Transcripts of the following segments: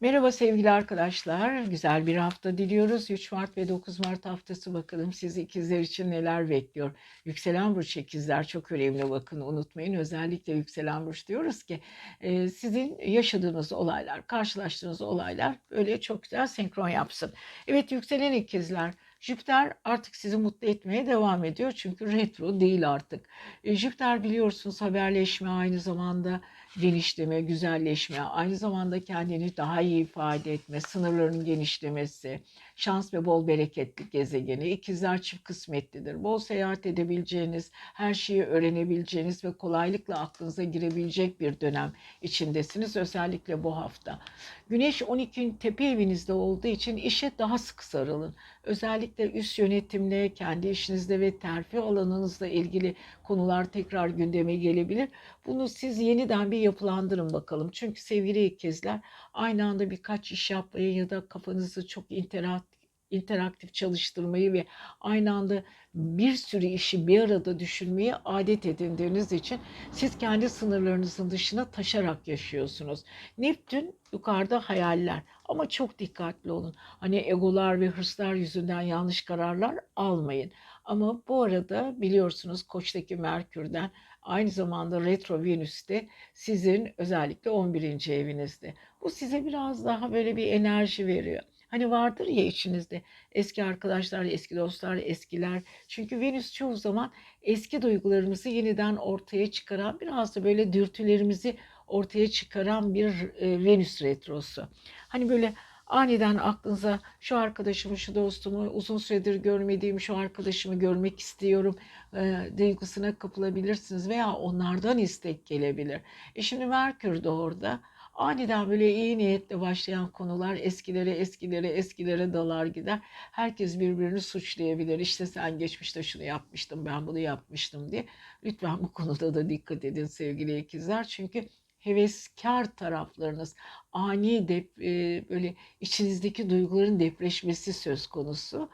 Merhaba sevgili arkadaşlar. Güzel bir hafta diliyoruz. 3 Mart ve 9 Mart haftası bakalım sizi ikizler için neler bekliyor. Yükselen burç ikizler çok önemli bakın unutmayın. Özellikle yükselen burç diyoruz ki e, sizin yaşadığınız olaylar, karşılaştığınız olaylar böyle çok güzel senkron yapsın. Evet yükselen ikizler Jüpiter artık sizi mutlu etmeye devam ediyor. Çünkü retro değil artık. E, Jüpiter biliyorsunuz haberleşme aynı zamanda genişleme, güzelleşme, aynı zamanda kendini daha iyi ifade etme, sınırların genişlemesi, şans ve bol bereketli gezegeni. İkizler çift kısmetlidir. Bol seyahat edebileceğiniz, her şeyi öğrenebileceğiniz ve kolaylıkla aklınıza girebilecek bir dönem içindesiniz. Özellikle bu hafta. Güneş 12. tepe evinizde olduğu için işe daha sık sarılın. Özellikle üst yönetimle, kendi işinizde ve terfi alanınızla ilgili konular tekrar gündeme gelebilir. Bunu siz yeniden bir yapılandırın bakalım. Çünkü sevgili ikizler aynı anda birkaç iş yapmayı ya da kafanızı çok interaktif interaktif çalıştırmayı ve aynı anda bir sürü işi bir arada düşünmeyi adet edindiğiniz için siz kendi sınırlarınızın dışına taşarak yaşıyorsunuz. Neptün yukarıda hayaller ama çok dikkatli olun. Hani egolar ve hırslar yüzünden yanlış kararlar almayın. Ama bu arada biliyorsunuz Koç'taki Merkür'den aynı zamanda Retro Venüs'te sizin özellikle 11. evinizde. Bu size biraz daha böyle bir enerji veriyor. Hani vardır ya içinizde eski arkadaşlar, eski dostlar, eskiler. Çünkü Venüs çoğu zaman eski duygularımızı yeniden ortaya çıkaran, biraz da böyle dürtülerimizi ortaya çıkaran bir e, Venüs retrosu. Hani böyle aniden aklınıza şu arkadaşımı, şu dostumu, uzun süredir görmediğim şu arkadaşımı görmek istiyorum e, duygusuna kapılabilirsiniz veya onlardan istek gelebilir. E şimdi Merkür de orada aniden böyle iyi niyetle başlayan konular eskilere eskilere eskilere dalar gider. Herkes birbirini suçlayabilir. İşte sen geçmişte şunu yapmıştın ben bunu yapmıştım diye. Lütfen bu konuda da dikkat edin sevgili ikizler. Çünkü heveskar taraflarınız ani dep, e, böyle içinizdeki duyguların depreşmesi söz konusu.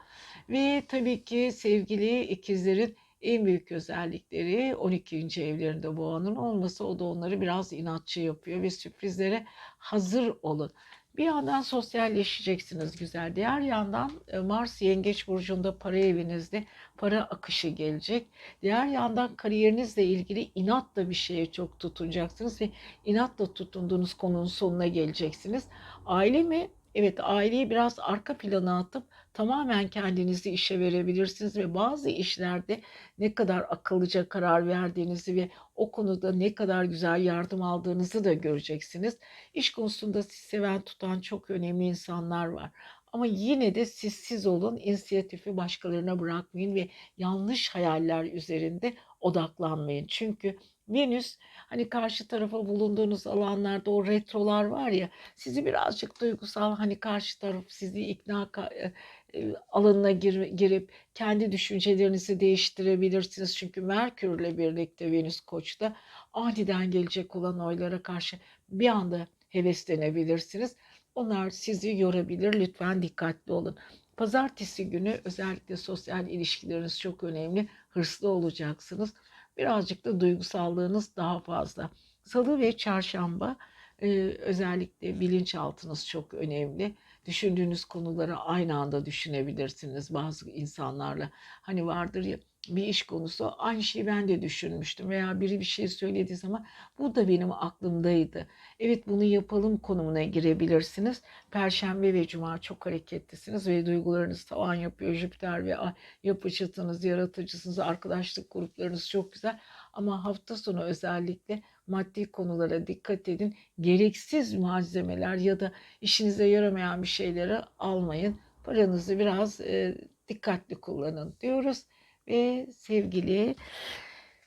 Ve tabii ki sevgili ikizlerin en büyük özellikleri 12. evlerinde boğanın olması o da onları biraz inatçı yapıyor ve sürprizlere hazır olun. Bir yandan sosyalleşeceksiniz güzel. Diğer yandan e, Mars Yengeç Burcu'nda para evinizde para akışı gelecek. Diğer yandan kariyerinizle ilgili inatla bir şeye çok tutunacaksınız ve inatla tutunduğunuz konunun sonuna geleceksiniz. Aile mi? Evet aileyi biraz arka plana atıp tamamen kendinizi işe verebilirsiniz ve bazı işlerde ne kadar akıllıca karar verdiğinizi ve o konuda ne kadar güzel yardım aldığınızı da göreceksiniz. İş konusunda sizi seven tutan çok önemli insanlar var. Ama yine de siz siz olun, inisiyatifi başkalarına bırakmayın ve yanlış hayaller üzerinde odaklanmayın. Çünkü Venüs hani karşı tarafa bulunduğunuz alanlarda o retrolar var ya sizi birazcık duygusal hani karşı taraf sizi ikna e, e, alanına gir, girip kendi düşüncelerinizi değiştirebilirsiniz. Çünkü Merkürle birlikte Venüs Koç'ta aniden gelecek olan oylara karşı bir anda heveslenebilirsiniz. Onlar sizi yorabilir. Lütfen dikkatli olun. Pazartesi günü özellikle sosyal ilişkileriniz çok önemli. Hırslı olacaksınız. Birazcık da duygusallığınız daha fazla. Salı ve çarşamba e, özellikle bilinçaltınız çok önemli. Düşündüğünüz konuları aynı anda düşünebilirsiniz bazı insanlarla. Hani vardır ya bir iş konusu aynı şeyi ben de düşünmüştüm veya biri bir şey söylediği zaman bu da benim aklımdaydı. Evet bunu yapalım konumuna girebilirsiniz. Perşembe ve cuma çok hareketlisiniz ve duygularınız tavan yapıyor. Jüpiter ve yapı çıtınız, yaratıcısınız, arkadaşlık gruplarınız çok güzel. Ama hafta sonu özellikle maddi konulara dikkat edin. Gereksiz malzemeler ya da işinize yaramayan bir şeyleri almayın. Paranızı biraz e, dikkatli kullanın diyoruz ve sevgili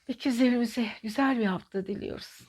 ikizlerimize güzel bir hafta diliyoruz.